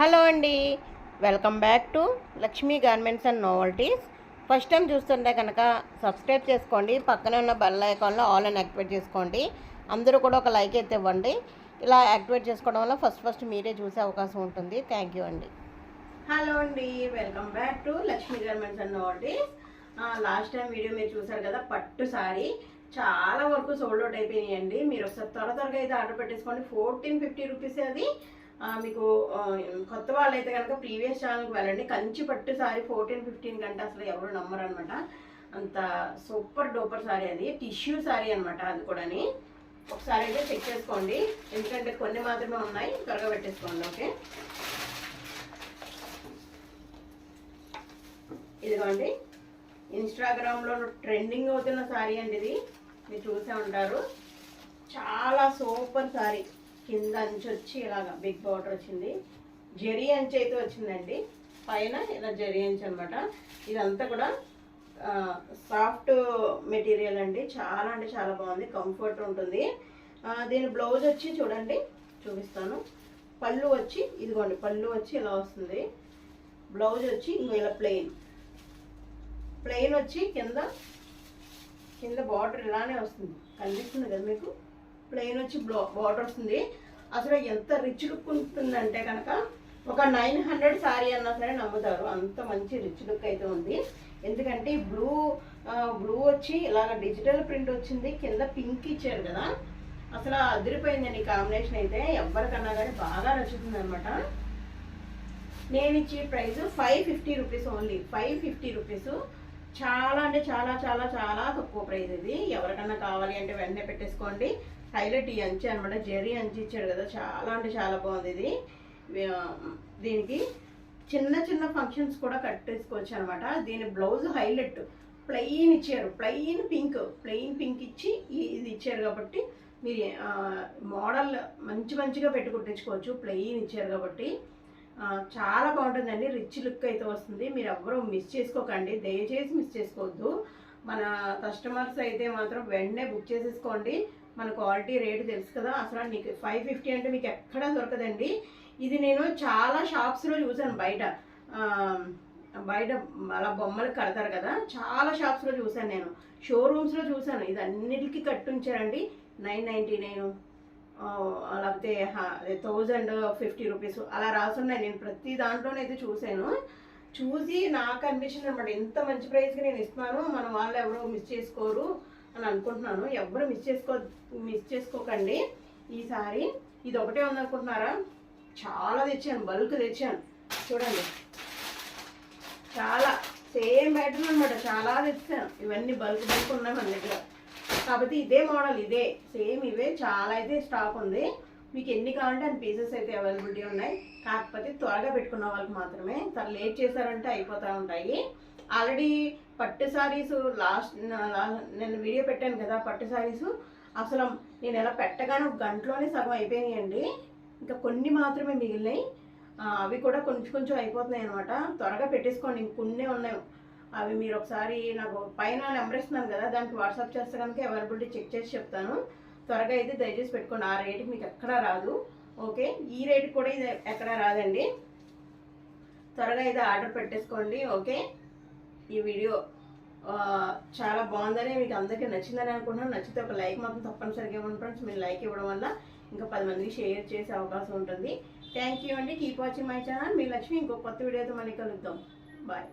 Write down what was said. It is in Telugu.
హలో అండి. Welcome back to Lakshmi garments and novelties. First time చూస్తుంటే కనుక సబ్స్క్రైబ్ చేసుకోండి. పక్కనే ఉన్న బెల్ ఐకాన్లో ఆల్ అని యాక్టివేట్ చేసుకోండి. అందరూ కూడా ఒక లైక్ అయితే ఇవ్వండి. ఇలా యాక్టివేట్ చేసుకోవడం వల్ల ఫస్ట్ ఫస్ట్ మీరే చూసే అవకాశం ఉంటుంది. థ్యాంక్ యూ అండి. హలో అండి. Welcome back to Lakshmi garments and novelties. Last time video మీరు చూసారు కదా పట్టు సారీ. చాలా వరకు సోల్డ్ అవుట్ అయిపోయినాయండి. మీరు ఒకసారి త్వర త్వరగా అయితే ఆర్డర్ పెట్టేసుకోండి. ఫోర్టీన్ ఫిఫ్టీ రూపీస్ అది. మీకు కొత్త వాళ్ళు అయితే కనుక ప్రీవియస్ ఛానల్కి వెళ్ళండి. కంచి పట్టు సారీ ఫోర్టీన్ ఫిఫ్టీన్ కంటే అసలు ఎవరు నమ్మరు అనమాట అంత సూపర్ డూపర్ సారీ అది. టిష్యూ సారీ అనమాట అది కూడాని. ఒకసారి అయితే చెక్ చేసుకోండి. ఎందుకంటే కొన్ని మాత్రమే ఉన్నాయి. త్వరగా పెట్టేసుకోండి ఓకే? ఇదిగోండి. ఇన్స్టాగ్రామ్లో ట్రెండింగ్ అవుతున్న సారీ అండి ఇది. మీరు చూసే ఉంటారు. చాలా సూపర్ సారీ. కింద అంచు వచ్చి ఇలాగా బిగ్ బార్డర్ వచ్చింది. జెరీ అంచు అయితే వచ్చిందండి. పైన ఇలా జెరీ అంచు అనమాట ఇదంతా కూడా సాఫ్ట్ మెటీరియల్ అండి. చాలా అంటే చాలా బాగుంది. కంఫర్ట్ ఉంటుంది. దీని బ్లౌజ్ వచ్చి చూడండి. చూపిస్తాను. పళ్ళు వచ్చి ఇదిగోండి పళ్ళు వచ్చి ఇలా వస్తుంది. బ్లౌజ్ వచ్చి ఇంకో ఇలా ప్లెయిన్. ప్లెయిన్ వచ్చి కింద కింద బార్డర్ ఇలానే వస్తుంది. కనిపిస్తుంది కదా మీకు? ప్లెయిన్ వచ్చి బార్డర్ వస్తుంది. అసలు ఎంత రిచ్ లుక్ ఉంటుందంటే కనుక ఒక నైన్ హండ్రెడ్ శారీ అన్నా సరే నమ్ముతారు. అంత మంచి రిచ్ లుక్ అయితే ఉంది. ఎందుకంటే బ్లూ బ్లూ వచ్చి ఇలాగ డిజిటల్ ప్రింట్ వచ్చింది. కింద పింక్ ఇచ్చారు కదా. అసలు అదిరిపోయిందండి కాంబినేషన్ అయితే. ఎవరికన్నా కానీ బాగా నచ్చుతుంది అనమాట నేను ఇచ్చే price five fifty rupees only five fifty rupees చాలా అంటే చాలా చాలా చాలా తక్కువ ప్రైస్ ఇది. ఎవరికన్నా కావాలి అంటే వెంటనే పెట్టేసుకోండి. హైలైట్ ఈ అంచి అనమాట జెరీ అంచి ఇచ్చాడు కదా చాలా అంటే చాలా బాగుంది ఇది. దీనికి చిన్న చిన్న ఫంక్షన్స్ కూడా కట్టేసుకోవచ్చు అనమాట దీని బ్లౌజ్ హైలైట్ ప్లెయిన్ ఇచ్చారు. ప్లెయిన్ పింక్ ప్లెయిన్ పింక్ ఇచ్చి ఇది ఇచ్చారు కాబట్టి మీరు మోడల్ మంచి మంచిగా పెట్టి కుట్టించుకోవచ్చు ప్లెయిన్ ఇచ్చారు కాబట్టి చాలా బాగుంటుందండి. రిచ్ లుక్ అయితే వస్తుంది. మీరు ఎవ్వరూ మిస్ చేసుకోకండి. దయచేసి మిస్ చేసుకోవద్దు. మన కస్టమర్స్ అయితే మాత్రం వెంటనే బుక్ చేసేసుకోండి. మన క్వాలిటీ రేట్ తెలుసు కదా అసలు నీకు ఫైవ్ ఫిఫ్టీ అంటే మీకు ఎక్కడా దొరకదండి. ఇది నేను చాలా షాప్స్లో చూసాను బయట. బయట అలా బొమ్మలు కడతారు కదా చాలా షాప్స్లో చూసాను నేను. షోరూమ్స్లో చూసాను ఇది అన్నిటికీ కట్టుంచారండి. నైన్ నైంటీ నైన్ లేకపోతే థౌజండ్ ఫిఫ్టీ రూపీస్ అలా రాసున్నాయి. నేను ప్రతి దాంట్లోనైతే చూశాను. చూసి నాకు అనిపించింది అనమాట ఇంత మంచి ప్రైస్కి నేను ఇస్తున్నాను. మన వాళ్ళు ఎవరు మిస్ చేసుకోరు. అని అనుకుంటున్నాను. ఎవరు మిస్ చేసుకో మిస్ చేసుకోకండి. ఈసారి ఇది ఒకటే ఉందనుకుంటున్నారా? చాలా తెచ్చాను బల్క్ తెచ్చాను. చూడండి. చాలా సేమ్ ప్యాటర్న్ అనమాట చాలా తెచ్చాను. ఇవన్నీ బల్క్ బల్క్ ఉన్నాయి మన దగ్గర. కాబట్టి ఇదే మోడల్ ఇదే. సేమ్ ఇవే చాలా అయితే స్టాక్ ఉంది. మీకు ఎన్ని కావాలంటే అన్ని పీసెస్ అయితే అవైలబిలిటీ ఉన్నాయి. కాకపోతే త్వరగా పెట్టుకున్న వాళ్ళకి మాత్రమే. తర్వాత లేట్ చేశారంటే అయిపోతూ ఉంటాయి. ఆల్రెడీ పట్టు శారీస్ లాస్ట్ నేను వీడియో పెట్టాను కదా పట్టు శారీస్ అసలు నేను ఎలా పెట్టగానే ఒక గంటలోనే సగం అయిపోయినాయండి. ఇంకా కొన్ని మాత్రమే మిగిలినాయి. అవి కూడా కొంచెం కొంచెం అయిపోతున్నాయి అనమాట త్వరగా పెట్టేసుకోండి ఇంకొన్నే ఉన్నాయి. అవి మీరు ఒకసారి నాకు పైన నెంబర్ ఇస్తున్నాను కదా దానికి వాట్సాప్ చేస్తే కనుక అవైలబిలిటీ చెక్ చేసి చెప్తాను. త్వరగా అయితే దయచేసి పెట్టుకోండి. ఆ రేటుకి మీకు ఎక్కడా రాదు. ఓకే? ఈ రేటు కూడా ఇది ఎక్కడా రాదండి. త్వరగా అయితే ఆర్డర్ పెట్టేసుకోండి. ఓకే? ఈ వీడియో చాలా బాగుందని మీకు అందరికీ నచ్చిందని అనుకుంటున్నాను. నచ్చితే ఒక లైక్ మాత్రం తప్పనిసరిగా ఇవ్వండి ఫ్రెండ్స్. మీరు లైక్ ఇవ్వడం వల్ల ఇంకా పది మందికి షేర్ చేసే అవకాశం ఉంటుంది. థ్యాంక్ యూ అండి. కీప్ వాచింగ్ మై ఛానల్ మీ లక్ష్మి ఇంకో కొత్త వీడియోతో మళ్ళీ కలుద్దాం. బాయ్